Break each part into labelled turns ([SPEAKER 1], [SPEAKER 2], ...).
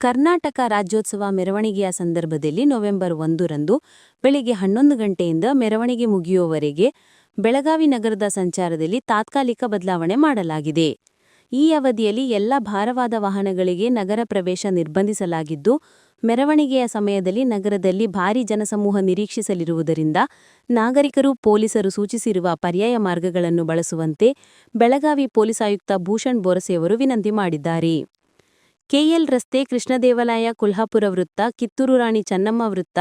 [SPEAKER 1] ಕರ್ನಾಟಕ ರಾಜ್ಯೋತ್ಸವ ಮೆರವಣಿಗೆಯ ಸಂದರ್ಭದಲ್ಲಿ ನವೆಂಬರ್ ಒಂದರಂದು ಬೆಳಿಗ್ಗೆ ಹನ್ನೊಂದು ಗಂಟೆಯಿಂದ ಮೆರವಣಿಗೆ ಮುಗಿಯುವವರೆಗೆ ಬೆಳಗಾವಿ ನಗರದ ಸಂಚಾರದಲ್ಲಿ ತಾತ್ಕಾಲಿಕ ಬದಲಾವಣೆ ಮಾಡಲಾಗಿದೆ. ಈ ಅವಧಿಯಲ್ಲಿ ಎಲ್ಲ ಭಾರವಾದ ವಾಹನಗಳಿಗೆ ನಗರ ಪ್ರವೇಶ ನಿರ್ಬಂಧಿಸಲಾಗಿದ್ದು, ಮೆರವಣಿಗೆಯ ಸಮಯದಲ್ಲಿ ನಗರದಲ್ಲಿ ಭಾರೀ ಜನಸಮೂಹ ನಿರೀಕ್ಷಿಸಲಿರುವುದರಿಂದ ನಾಗರಿಕರು, ಪೊಲೀಸರು ಸೂಚಿಸಿರುವ ಪರ್ಯಾಯ ಮಾರ್ಗಗಳನ್ನು ಬಳಸುವಂತೆ ಬೆಳಗಾವಿ ಪೊಲೀಸ್ ಆಯುಕ್ತ ಭೂಷಣ್ ಬೋರಸೆಯವರು ವಿನಂತಿ ಮಾಡಿದ್ದಾರೆ. ಕೆಎಲ್ ರಸ್ತೆ ಕೃಷ್ಣದೇವಾಲಯ ಕುಲ್ಹಾಪುರ ವೃತ್ತ, ಕಿತ್ತೂರು ರಾಣಿ ಚೆನ್ನಮ್ಮ ವೃತ್ತ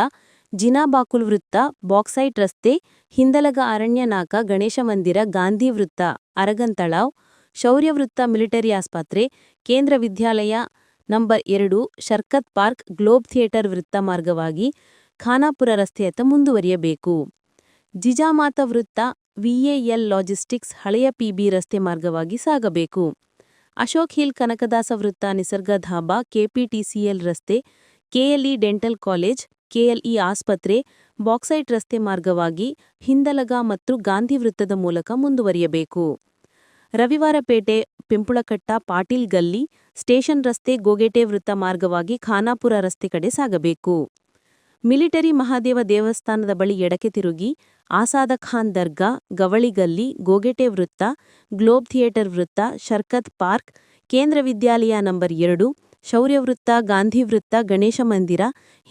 [SPEAKER 1] ಜಿನಾಬಾಕುಲ್ ವೃತ್ತ, ಬಾಕ್ಸೈಟ್ ರಸ್ತೆ, ಹಿಂದಲಗ ಅರಣ್ಯನಾಕ ಗಣೇಶ ಮಂದಿರ, ಗಾಂಧಿ ವೃತ್ತ ಅರಗಂತಳಾವ್ ಶೌರ್ಯ ವೃತ್ತ, ಮಿಲಿಟರಿ ಆಸ್ಪತ್ರೆ, ಕೇಂದ್ರ ವಿದ್ಯಾಲಯ ನಂಬರ್ ಎರಡು, ಶರ್ಕತ್ ಪಾರ್ಕ್, ಗ್ಲೋಬ್ ಥಿಯೇಟರ್ ವೃತ್ತ ಮಾರ್ಗವಾಗಿ ಖಾನಾಪುರ ರಸ್ತೆಯತ್ತ ಮುಂದುವರಿಯಬೇಕು. ಜಿಜಾಮಾತ ವೃತ್ತ, ವಿಎಎಲ್ ಲಾಜಿಸ್ಟಿಕ್ಸ್ ಹಳೆಯ ಪಿಬಿ ರಸ್ತೆ ಮಾರ್ಗವಾಗಿ ಸಾಗಬೇಕು. ಅಶೋಕ್ ಹಿಲ್ ಕನಕದಾಸ ವೃತ್ತ ನಿಸರ್ಗ ಧಾಬಾ ಕೆಪಿಟಿಸಿಎಲ್ ರಸ್ತೆ, ಕೆಎಲ್ಇ ಡೆಂಟಲ್ ಕಾಲೇಜ್, ಕೆಎಲ್ಇ ಆಸ್ಪತ್ರೆ, ಬಾಕ್ಸೈಟ್ ರಸ್ತೆ ಮಾರ್ಗವಾಗಿ ಹಿಂದಲಗ ಮತ್ತು ಗಾಂಧಿ ವೃತ್ತದ ಮೂಲಕ ಮುಂದುವರಿಯಬೇಕು. ರವಿವಾರಪೇಟೆ ಪಿಂಪುಳಕಟ್ಟ ಪಾಟೀಲ್ ಗಲ್ಲಿ ಸ್ಟೇಷನ್ ರಸ್ತೆ ಗೋಗೆಟೆ ವೃತ್ತ ಮಾರ್ಗವಾಗಿ ಖಾನಾಪುರ ರಸ್ತೆ ಕಡೆ ಸಾಗಬೇಕು. ಮಿಲಿಟರಿ ಮಹಾದೇವ ದೇವಸ್ಥಾನದ ಬಳಿ ಎಡಕ್ಕೆ ತಿರುಗಿ ಆಸಾದ ಖಾನ್ ದರ್ಗಾ, ಗವಳಿಗಲ್ಲಿ, ಗೋಗೆಟೆ ವೃತ್ತ, ಗ್ಲೋಬ್ ಥಿಯೇಟರ್ ವೃತ್ತ, ಶರ್ಕತ್ ಪಾರ್ಕ್, ಕೇಂದ್ರ ವಿದ್ಯಾಲಯ ನಂಬರ್ ಎರಡು, ಶೌರ್ಯ ವೃತ್ತ, ಗಾಂಧಿ ವೃತ್ತ, ಗಣೇಶ ಮಂದಿರ,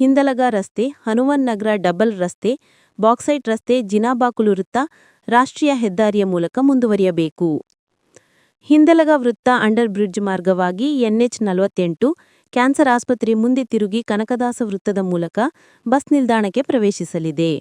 [SPEAKER 1] ಹಿಂದಲಗ ರಸ್ತೆ, ಹನುಮನ್ ನಗರ ಡಬಲ್ ರಸ್ತೆ, ಬಾಕ್ಸೈಟ್ ರಸ್ತೆ, ಜಿನಾಬಾಕುಲು ವೃತ್ತ, ರಾಷ್ಟ್ರೀಯ ಹೆದ್ದಾರಿಯ ಮೂಲಕ ಮುಂದುವರಿಯಬೇಕು. ಹಿಂದಲಗ ವೃತ್ತ ಅಂಡರ್ ಬ್ರಿಡ್ಜ್ ಮಾರ್ಗವಾಗಿ ಎನ್ಎಚ್ ನಲವತ್ತೆಂಟು ಕ್ಯಾನ್ಸರ್ ಆಸ್ಪತ್ರೆ ಮುಂದೆ ತಿರುಗಿ ಕನಕದಾಸ ವೃತ್ತದ ಮೂಲಕ ಬಸ್ ನಿಲ್ದಾಣಕ್ಕೆ ಪ್ರವೇಶಿಸಲಿದೆ.